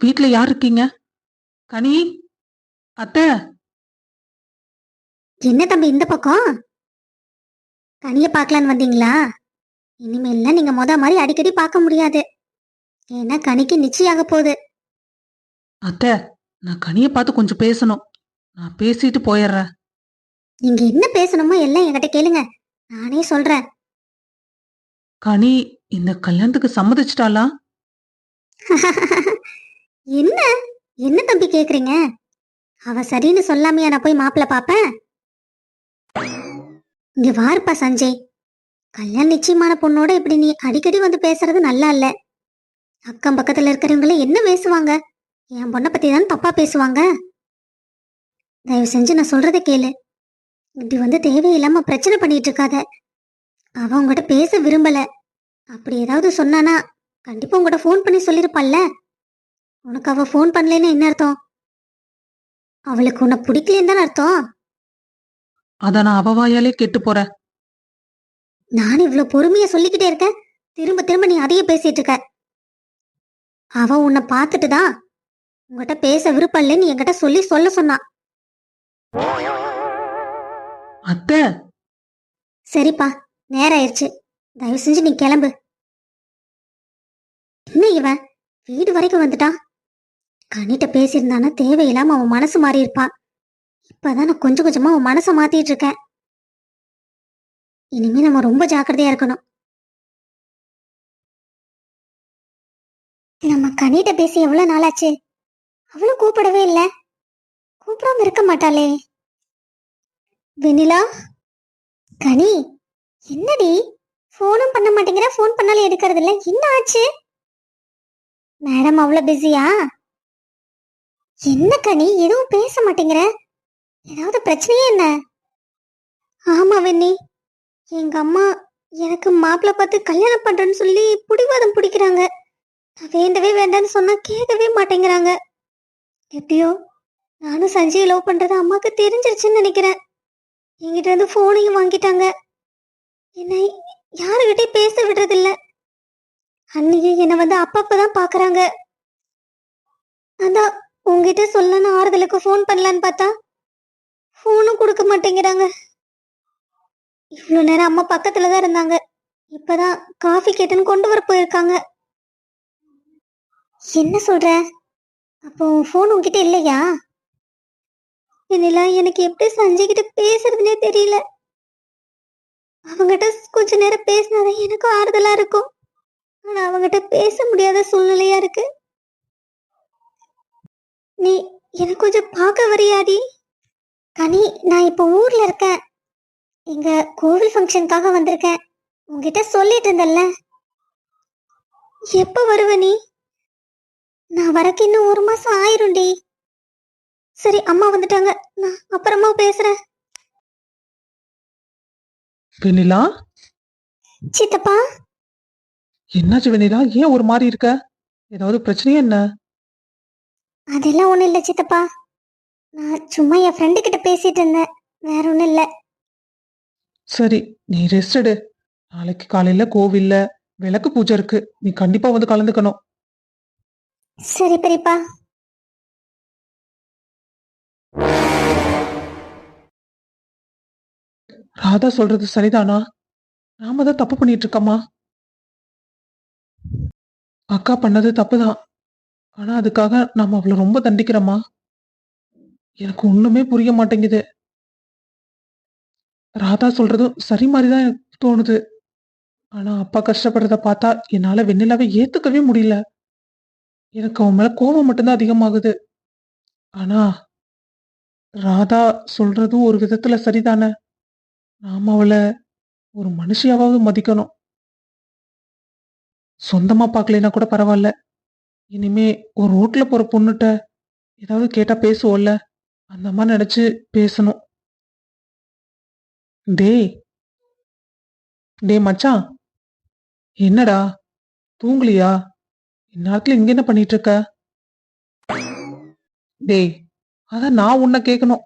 வீட்ல யார் இருக்கீங்க? கனி? அத்தை? என்ன தம்பி இந்த பக்கம்? கனிய பார்க்கலான்னு வந்தீங்களா? இனிமேல்லாம் நீங்க மொத மாதிரி அடிக்கடி பார்க்க முடியாது. ஏன்னா கனிக்கு நிச்சயாக போகுது. அத்தை நான் கனிய பார்த்து கொஞ்சம் பேசணும். நான் பேசிட்டு போயிடுறேன். நீங்க என்ன பேசணுமோ எல்லாம் என்கிட்ட கேளுங்க. நானே சொல்றேன். கனி இந்த கல்யாணத்துக்கு சம்மதிச்சிட்டாளா? என்ன? என்ன தம்பி கேக்குறீங்க? அவ சரின்னு சொல்லாமையா நான் போய் மாப்பிள்ள பாப்பேன் இங்க வாருப்பா சஞ்சய். கல்யாணம் நிச்சயமான பொண்ணோட இப்படி நீ அடிக்கடி வந்து பேசுறது நல்லா இல்ல. அக்கம் பக்கத்துல இருக்கிறவங்கள என்ன பேசுவாங்க? என் பொண்ணை பத்தி தான் தப்பா பேசுவாங்க? தயவு செஞ்சு நான் சொல்றத கேளு. இப்படி வந்து தேவையில்லாம பிரச்சனை பண்ணிட்டு இருக்காத. அவ உங்ககிட்ட பேச விரும்பல. அப்படி ஏதாவது சொன்னானா கண்டிப்பா உங்ககிட்ட ஃபோன் பண்ணி சொல்லிருப்பாள்ல உனக்கு அவ ஃபோன் பண்ணலைன்னு என்ன அர்த்தம்? அவளுக்கு உன்னை பிடிக்கலன்னு தானே அர்த்தம்? அத நான் அவ வாயாலே கெட்டு போறேன். நான் இவ்வளவு பொறுமையா சொல்லிக்கிட்டே இருக்கேன். திரும்ப திரும்ப நீ அதையே பேசிட்டு இருக்க. அவ உன்னை பார்த்துட்டு தான் உங்ககிட்ட பேச விருப்பம் இல்லைன்னு என்கிட்ட சொல்லி சொல்ல சொன்னா. அத்தை! சரிப்பா நேரம் ஆயிடுச்சு. தயவு செஞ்சு நீ கிளம்பு. என்ன இவன்? வீடு வரைக்கும் வந்துட்டான். கண்ணிட்ட பேசியிருந்தானா தேவையில்லாம அவன் மனசு மாறி இருப்பான் இப்பதான் நான் கொஞ்சம் கொஞ்சமா அவன் மனசை மாத்திட்டு இருக்கேன் இனிமே நம்ம ரொம்ப ஜாக்கிரதையா இருக்கணும். நம்ம கனிட்ட பேசி எவ்வளவு நாளாச்சு? அவளும் கூப்பிடவே இல்லை. கூப்பிடாம இருக்க மாட்டாளே. வெண்ணிலா? கனி என்னடி? ஃபோனும் பண்ண மாட்டேங்கிற ஃபோன் பண்ணாலும் எடுக்கிறது இல்லை என்ன ஆச்சு? மேடம் அவ்வளோ பிஸியா என்னக்கா நீ எதுவும் பேச மாட்டேங்கிற. ஏதாவது பிரச்சனையே என்ன? ஆமா வெண்ணி. எங்க அம்மா எனக்கு மாப்பிள்ளை பார்த்து கல்யாணம் பண்றேன்னு சொல்லி புடிவாதம் பிடிக்கிறாங்க. வேண்டவே வேண்டாம்னு சொன்னா கேட்கவே மாட்டேங்கிறாங்க. எப்படியோ நானும் சஞ்சய் லவ் பண்றது அம்மாக்கு தெரிஞ்சிருச்சுன்னு நினைக்கிறேன். என்கிட்ட இருந்து போனையும் வாங்கிட்டாங்க. என்னை யாருகிட்டயும் பேச விடுறதில்ல. அன்னைக்கு என்னை வந்து அப்பப்பதான் பாக்குறாங்க. அதான் உங்ககிட்ட சொல்லணும் ஆறுதலுக்கு ஃபோன் பண்ணலான்னு பார்த்தா ஃபோனும் கொடுக்க மாட்டேங்கிறாங்க. இவ்வளோ நேரம் அம்மா பக்கத்தில் தான் இருந்தாங்க. இப்போதான் காஃபி கேட்டுன்னு கொண்டு வர போயிருக்காங்க. என்ன சொல்ற? அப்போ ஃபோன் உங்ககிட்ட இல்லையா? என்னெல்லாம் எனக்கு எப்படி சஞ்சய் கிட்ட பேசுறதுனே தெரியல. அவங்கிட்ட கொஞ்ச நேரம் பேசினாதான் எனக்கு ஆறுதலா இருக்கும். ஆனா அவங்ககிட்ட பேச முடியாத சூழ்நிலையா இருக்கு. நீ எனக்கு கொஞ்சம் பார்க்க வரியாடி. கனி நான் இப்போ ஊர்ல இருக்கேன். எங்க கோவில் ஃபங்க்ஷனுக்காக வந்திருக்கேன். உங்ககிட்ட சொல்லிட்டு இருந்தல்ல எப்ப வருவ நீ? நான் வரக்கு இன்னும் ஒரு மாசம் ஆயிரும்டி. சரி அம்மா வந்துட்டாங்க. நான் அப்புறமா பேசுறேன். வெண்ணிலா? சித்தப்பா? என்னாச்சு வெண்ணிலா? ஏன் ஒரு மாதிரி இருக்க? ஏதாவது பிரச்சனையா என்ன? அதெல்லாம் ஒண்ணும் இல்ல சித்தப்பா. நான் சும்மா என் ஃப்ரெண்டு கிட்ட பேசிட்டு இருந்தேன். வேற ஒண்ணும் இல்ல. சரி நீ ரெஸ்ட் எடு. நாளைக்கு காலையில கோவில்ல விளக்கு பூஜை இருக்கு. நீ கண்டிப்பா வந்து கலந்துக்கணும். சரி பெரியப்பா. ராதா சொல்றது சரிதானா? நாம தான் தப்பு பண்ணிட்டு இருக்கோமா? அக்கா பண்ணது தப்புதான். ஆனா அதுக்காக நாம அவளை ரொம்ப தண்டிக்கிறோமா? எனக்கு ஒண்ணுமே புரிய மாட்டேங்குது. ராதா சொல்றதும் சரி மாதிரிதான் எனக்கு தோணுது. ஆனா அப்பா கஷ்டப்படுறத பார்த்தா என்னால வெண்ணிலாவை ஏத்துக்கவே முடியல. எனக்கு அவன் மேல கோபம் மட்டும்தான் அதிகமாகுது. ஆனா ராதா சொல்றதும் ஒரு விதத்துல சரிதானே? நாம அவளை ஒரு மனுஷியாவது மதிக்கணும். சொந்தமா பார்க்கலைன்னா கூட பரவாயில்ல. இனிமே ஒரு ரோட்ல போற பொண்ணுட்ட ஏதாவது கேட்டா பேசுவோம்ல? அந்த மாதிரி நினைச்சு பேசணும். டேய் டேய் மச்சான் என்னடா தூங்கலியா? இந்நேரத்துல இங்க என்ன பண்ணிட்டு இருக்க? டேய் அதான் நான் உன்னை கேட்கணும்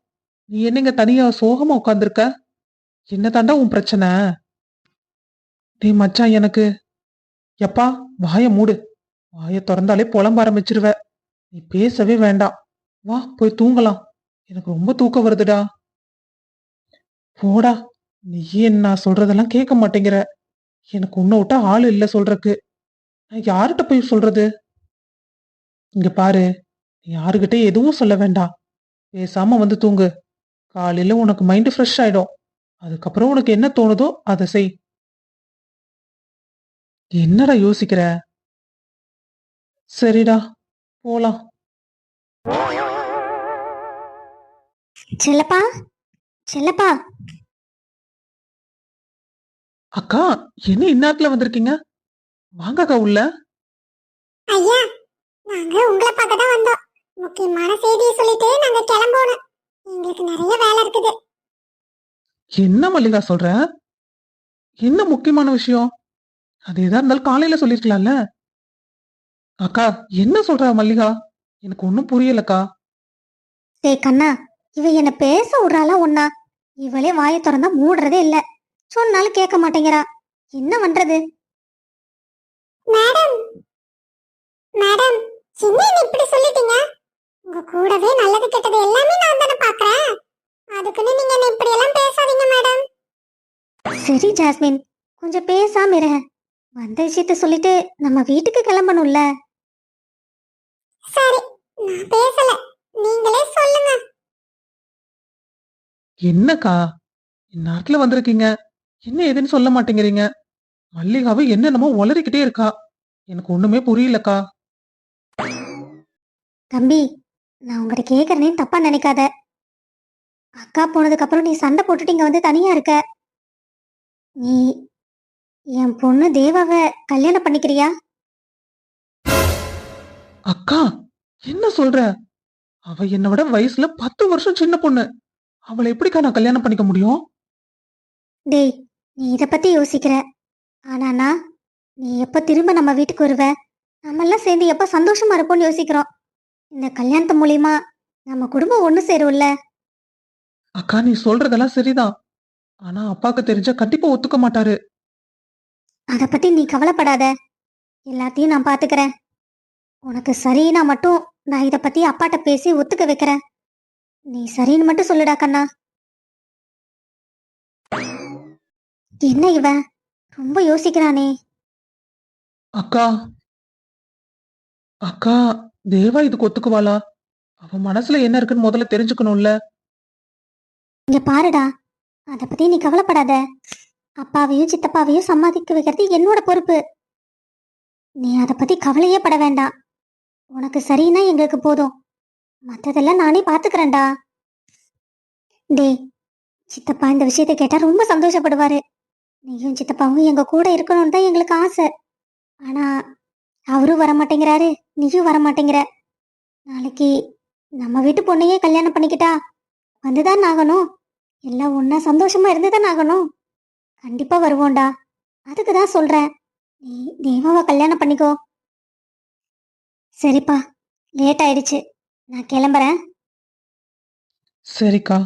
நீ என்னங்க தனியா சோகமா உட்காந்துருக்க என்ன தாண்டா உன் பிரச்சனை? டேய் மச்சான் எனக்கு எப்பா வாய மூடு. வாய திறந்தாலே புலம்ப ஆரம்பிச்சிருவ. நீ பேசவே வேண்டாம். வா போய் தூங்கலாம். எனக்கு ரொம்ப தூக்கம் வருதுடா. போடா நீ ஏன் நான் சொல்றதெல்லாம் கேட்க மாட்டேங்கிற. எனக்கு உன்னை விட்டா ஆள் இல்ல சொல்றக்கு நான் யார்கிட்ட போய் சொல்றது? இங்க பாரு நீ யாருகிட்ட எதுவும் சொல்ல வேண்டாம். பேசாம வந்து தூங்கு. காலையில உனக்கு மைண்ட் ஃப்ரெஷ் ஆயிடும். அதுக்கப்புறம் உனக்கு என்ன தோணுதோ அதை செய். என்னடா யோசிக்கிற? சரிடா போலாம் செல்லப்பா செல்லப்பா. அக்கா என்ன இந்நேரத்துல வந்திருக்கீங்க? வாங்க அக்கா உள்ள. ஐயா நாங்க உங்களை பார்க்க தான் வந்தோம். முக்கியமான செய்தியை சொல்லிட்டு நாங்க கிளம்பணும் எங்களுக்கு நிறைய வேலை இருக்குது. என்ன மல்லிகா சொல்ற? என்ன முக்கியமான விஷயம்? அது எதா இருந்தாலும் காலையில சொல்லிருக்கலாம்ல. அக்கா என்ன சொல்ற மல்லிகா? எனக்கு ஒன்னும் புரியலக்கா. டேய் கண்ணா இவ என்ன பேச விடுறாளா ஒன்னா இவளே வாயை திறந்தா மூடுறதே இல்ல. சொன்னாலும் கேட்க மாட்டேங்கிறா. என்ன பண்றது? மேடம். மேடம் என்ன இப்படி சொல்லிட்டீங்க. உங்க கூடவே நல்லது கெட்டது எல்லாமே நான் தானே பாக்குறேன். அதுக்குன்னு நீங்க என்ன இப்படி எல்லாம் பேசாதீங்க மேடம். சரி ஜாஸ்மின். கொஞ்சம் பேசாம இரு வந்த விஷயத்த சொல்லிட்டு நம்ம வீட்டுக்கு கிளம்பணும்ல. சரி நான் பேசல. நீங்களே சொல்லுங்க. என்னக்கா? இந்நேரத்துல வந்திருக்கீங்க. என்ன ஏதுன்னு சொல்ல மாட்டேங்கிறீங்க? மல்லிகாவை என்னென்னமோ உளறிக்கிட்டே இருக்கா. எனக்கு ஒண்ணுமே புரியலக்கா. தம்பி நான் உங்ககிட்ட கேக்குறேன்னு தப்பா நினைக்காத. அக்கா போனதுக்கு அப்புறம் நீ சண்டை போட்டுட்டு இங்க வந்து தனியா இருக்க. நீ என் பொண்ணு தேவாவை கல்யாணம் பண்ணிக்கிறியா? அக்கா என்ன சொல்ற? அவ என்னை விட வயசுல பத்து வருஷம் சின்ன பொண்ணு. அவளை எப்படிக்கா நான் கல்யாணம் பண்ணிக்க முடியும்? டேய் நீ இத பத்தி யோசிக்கிற. ஆனா நான் நீ எப்ப திரும்ப நம்ம வீட்டுக்கு வருவ? நம்ம எல்லாம் சேர்ந்து எப்ப சந்தோஷமா இருப்போம்னு யோசிக்கிறோம். இந்த கல்யாணத்து மூலியமா நம்ம குடும்பம் ஒண்ணு சேரும்ல. அக்கா நீ சொல்றதெல்லாம் சரிதான். ஆனா அப்பாக்கு தெரிஞ்சா கண்டிப்பா ஒத்துக்க மாட்டாரு. அத பத்தி நீ கவலைப்படாத. எல்லாத்தையும் நான் பாத்துக்கிறேன். உனக்கு சரினா மட்டும் நான் இத பத்தி அப்பாட்ட பேசி ஒத்துக்க வைக்கிறேன். நீ சரின்னு மட்டும் சொல்லுடா கண்ணா. என்ன இவன்? ரொம்ப யோசிக்கிறானே. அக்கா. அக்கா தேவா இதுக்கு ஒத்துக்குவாளா? அவ மனசுல என்ன இருக்குன்னு முதல்ல தெரிஞ்சுக்கணும்ல. இங்க பாருடா. அத பத்தி நீ கவலைப்படாத. அப்பாவையும் சித்தப்பாவையும் சம்மதிக்க வைக்கிறது என்னோட பொறுப்பு. நீ அத பத்தி கவலையே பட வேண்டாம். உனக்கு சரின்னா எங்களுக்கு போதும். மற்றதெல்லாம் நானே பாத்துக்கிறேன்டா. டேய் சித்தப்பா இந்த விஷயத்தை கேட்டா ரொம்ப சந்தோஷப்படுவாரு. நீயும் சித்தப்பாவும் எங்க கூட இருக்கணும்னு தான் எங்களுக்கு ஆசை. ஆனா அவரும் வர மாட்டேங்கிறாரு நீயும் வரமாட்டேங்கிற. நாளைக்கு நம்ம வீட்டு பொண்ணையே கல்யாணம் பண்ணிக்கிட்டா வந்துதான் ஆகணும். எல்லாம் ஒன்றா சந்தோஷமா இருந்துதான் ஆகணும். கண்டிப்பா வருவோம்டா. அதுக்கு தான் சொல்றேன். நீ தேவாவை கல்யாணம் பண்ணிக்கோ. சரிப்பா லேட் ஆயிடுச்சு. நான் கிளம்புறேன். சரிக்கா.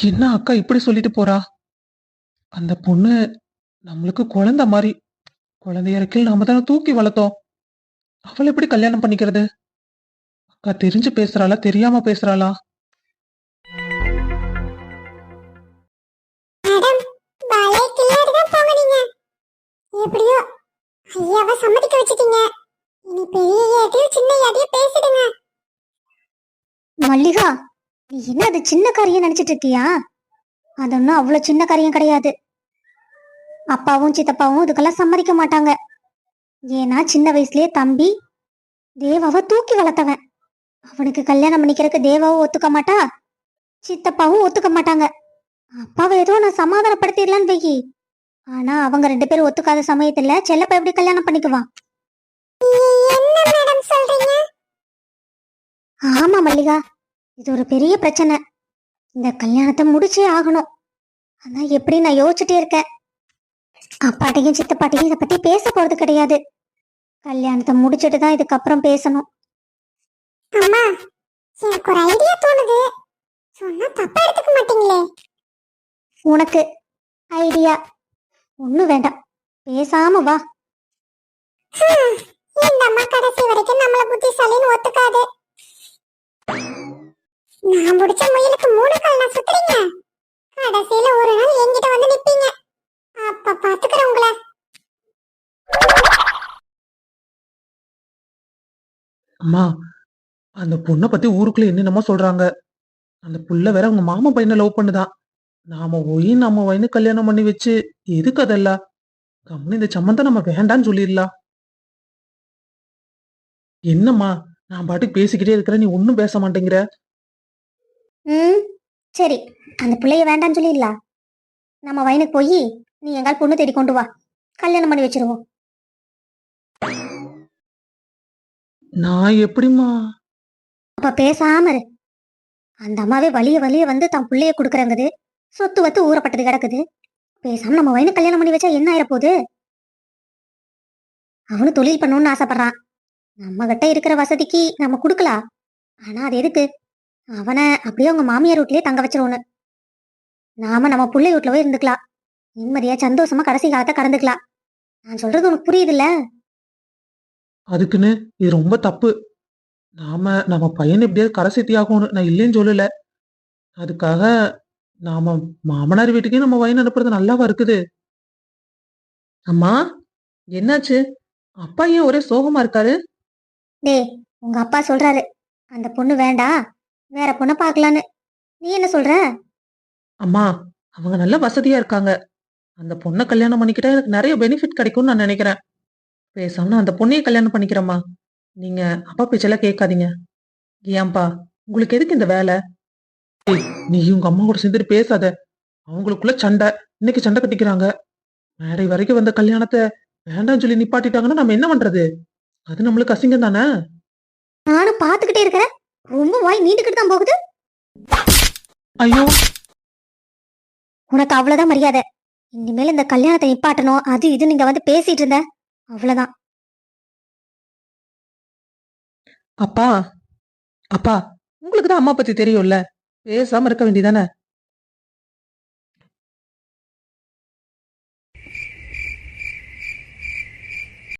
என்ன அக்கா இப்படி சொல்லிட்டு போறா? அந்த பொண்ணு நம்மளுக்கு குழந்தை மாதிரி. குழந்தைய இருக்கையில் நாம தானே தூக்கி வளர்த்தோம். அவளை எப்படி கல்யாணம் பண்ணிக்கிறது? அக்கா தெரிஞ்சு பேசுறாளா? தெரியாம பேசுறாளா? எப்படியோ ஐயாவ சம்மதிக்க வச்சிட்டீங்க. இனி பெரிய ஐயாட்டையும் சின்ன ஐயாட்டையும் பேசிடுங்க. மல்லிகா நீ என்ன அது சின்ன காரியம் நினைச்சிட்டு இருக்கியா? அது ஒன்றும் அவ்வளோ சின்ன காரியம் கிடையாது. அப்பாவும் சித்தப்பாவும் இதுக்கெல்லாம் சம்மதிக்க மாட்டாங்க. ஏன்னா சின்ன வயசுலயே தம்பி தேவாவை தூக்கி வளர்த்தவன். அவனுக்கு கல்யாணம் பண்ணிக்கிறதுக்கு தேவாவும் ஒத்துக்க மாட்டா சித்தப்பாவும் ஒத்துக்க மாட்டாங்க. அப்பாவை ஏதோ நான் சமாதானப்படுத்திடலான்னு வைக்கி ஆனா அவங்க ரெண்டு பேரும் ஒத்துக்காத சமயத்துல செல்லப்பா எப்படி கல்யாணம் பண்ணிக்குவான் என்ன மேடம் சொல்றீங்க? ஆமா மல்லிகா. இது ஒரு பெரிய பிரச்சனை. இந்த கல்யாணத்தை முடிச்சே ஆகணும். அதான் எப்படி நான் யோசிச்சுட்டே இருக்கேன். அப்பாட்டையும் சித்தப்பாட்டையும் இதை பத்தி பேச போறது கிடையாது. கல்யாணத்தை முடிச்சிட்டு தான் இதுக்கப்புறம் பேசணும். அம்மா எனக்கு ஒரு ஐடியா தோணுது. சொன்னா தப்பா எடுத்துக்க மாட்டீங்களே. உனக்கு ஐடியா ஒண்ணும் வேண்டாம். பேசாம வா. இந்த அம்மா கடைசி வரைக்கும் நம்மள புத்திசாலின்னு ஒத்துக்காது. நான் பிடிச்ச முயலுக்கு மூணு கால் நான் சுத்துறீங்க? கடைசியில ஒரு நாள் என்கிட்ட வந்து நிப்பீங்க. அப்ப பாத்துக்கிறேன் உங்களை. அம்மா அந்த பொண்ணை பத்தி ஊருக்குள்ள என்னென்னமோ சொல்றாங்க. அந்த புள்ள வேற உங்க மாமா பையனை லவ் பண்ணுதான். நாம போய் நம்ம வயனு கல்யாணம் பண்ணி வச்சு எதுக்கு அதெல்லாம் கம்முனு இந்த சம்மந்தம் நம்ம வேண்டான்னு சொல்லிடலாம். என்னம்மா நான் பாட்டுக்கு பேசிக்கிட்டே இருக்கிறேன் நீ ஒன்னும் பேச மாட்டேங்கிற. ம் சரி. அந்த பிள்ளைய வேண்டாம்னு சொல்லிடலா? நம்ம வயனுக்கு போய் நீ எங்கால் பொண்ணு தேடி கொண்டு வா. கல்யாணம் பண்ணி வச்சிருவோம். நான் எப்படிம்மா? அப்ப பேசாம இரு. அந்த அம்மாவே வலிய வலிய வந்து தன் பிள்ளைய கொடுக்குறங்குது. சொத்து வத்து ஊறப்பட்டது கிடக்குது. பேசாம நம்ம வயனு கல்யாணம் பண்ணி வச்சா என்ன ஆயிரப்போகுது? அவனு தொழில் பண்ணணும்னு ஆசைப்படுறான். நம்ம கிட்ட இருக்கிற வசதிக்கு நம்ம கொடுக்கலாம். ஆனா அது எதுக்கு? அவனை அப்படியே அவங்க மாமியார் வீட்லயே தங்க வச்சிருவோன்னு. நாம நம்ம பிள்ளை வீட்டுல போய் இருந்துக்கலாம். நிம்மதியா சந்தோஷமா கடைசி காலத்தை கடந்துக்கலாம். நான் சொல்றது உனக்கு புரியுதுல்ல? அதுக்குன்னு இது ரொம்ப தப்பு. நாம நம்ம பையன் எப்படியாவது கரை சேர்த்தி நான் இல்லைன்னு சொல்லல. அதுக்காக நாம மாமனார் வீட்டுக்கே நம்ம வயன் அனுப்புறது நல்லாவா இருக்குது? அம்மா என்னாச்சு? அப்பா ஏன் ஒரே சோகமா இருக்காரு? டேய் உங்க அப்பா சொல்றாரு. அந்த பொண்ணு வேண்டாம் வேற பொண்ணை பார்க்கலான்னு நீ என்ன சொல்ற? அம்மா அவங்க நல்ல வசதியா இருக்காங்க. அந்த பொண்ணை கல்யாணம் பண்ணிக்கிட்டா எனக்கு நிறைய பெனிஃபிட் கிடைக்கும்னு நான் நினைக்கிறேன். பேசாம அந்த பொண்ணையே கல்யாணம் பண்ணிக்கிறேம்மா. நீங்க அப்பா பேச்செல்லாம் கேட்காதீங்க. ஏன்பா உங்களுக்கு எதுக்கு இந்த வேலை? நீ உங்க அம்மா கூட சேர்ந்துட்டு பேசாத. அவங்களுக்குள்ள சண்டை. இன்னைக்கு சண்டை கட்டிக்கிறாங்க. மேடை வரைக்கும் வந்த கல்யாணத்தை வேண்டாம்னு சொல்லி நிப்பாட்டிட்டாங்கன்னா நம்ம என்ன பண்றது? அது நம்மளுக்கு அசிங்கம் தானே? நானும் பார்த்துக்கிட்டே இருக்கிறேன். ரொம்ப வாய் நீண்டுக்கிட்டு தான் போகுது. ஐயோ. உனக்கு அவ்வளவுதான் மரியாதை. இனிமேல் இந்த கல்யாணத்தை நிப்பாட்டணும். அது இது நீங்க வந்து பேசிட்டு இருந்த. அவ்வளவுதான். அப்பா. அப்பா உங்களுக்கு தான் அம்மா பத்தி தெரியும்ல? பேசாம இருக்க வேண்டியதானே